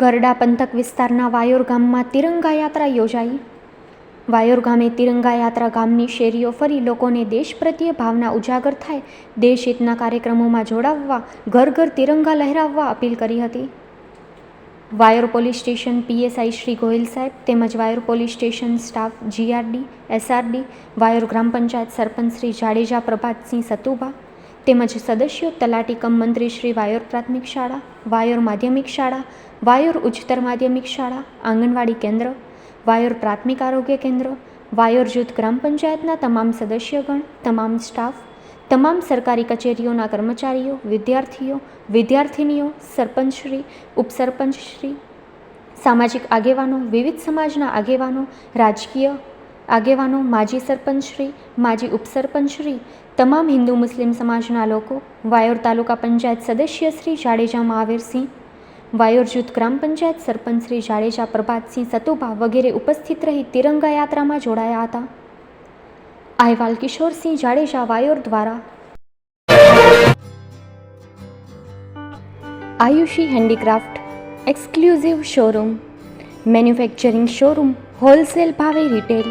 ગરડા પંથક વિસ્તારના વાયોર ગામમાં તિરંગા યાત્રા યોજાઈ. વાયોર ગામે તિરંગા યાત્રા ગામની શેરીઓ ફરી લોકોને દેશ પ્રત્યે ભાવના ઉજાગર થાય. દેશ હિતના કાર્યક્રમોમાં જોડાવવા, ઘર ઘર તિરંગા લહેરાવવા અપીલ કરી હતી. Vayor police station PSI Shri Gohil સાહેબ તેમજ Vayor police station staff GRD, SRD, Vayor ગ્રામ પંચાયત સરપંચ શ્રી જાડેજા પ્રભાતસિંહ સતુભા તેમજ સદસ્યો તલાટી કમ મંત્રી શ્રી વાયોર પ્રાથમિક શાળા, વાયોર માધ્યમિક શાળા, વાયોર ઉચ્ચતર માધ્યમિક શાળા, આંગણવાડી કેન્દ્ર, વાયોર પ્રાથમિક આરોગ્ય કેન્દ્ર, વાયોર જૂથ ગ્રામ પંચાયતના તમામ સદસ્યગણ, તમામ સ્ટાફ, તમામ સરકારી કચેરીઓના કર્મચારીઓ, વિદ્યાર્થીઓ, વિદ્યાર્થિનીઓ, સરપંચશ્રી, ઉપસરપંચશ્રી, સામાજિક આગેવાનો, વિવિધ સમાજના આગેવાનો, રાજકીય આગેવાનો, માજી સરપંચશ્રી, માજી ઉપસરપંચશ્રી, તમામ હિન્દુ મુસ્લિમ સમાજના લોકો, વાયોર તાલુકા પંચાયત સદસ્ય શ્રી જાડેજા મહાવીરસિંહ વાયોર જૂથ ગ્રામ પંચાયત સરપંચ શ્રી જાડેજા પ્રભાતસિંહ સતુભા વગેરે ઉપસ્થિત રહી તિરંગા યાત્રામાં જોડાયા હતા. અહેવાલ કિશોરસિંહ જાડેજા વાયોર દ્વારા. Ayushi handicraft exclusive showroom, manufacturing showroom, wholesale ભાવે રિટેલ.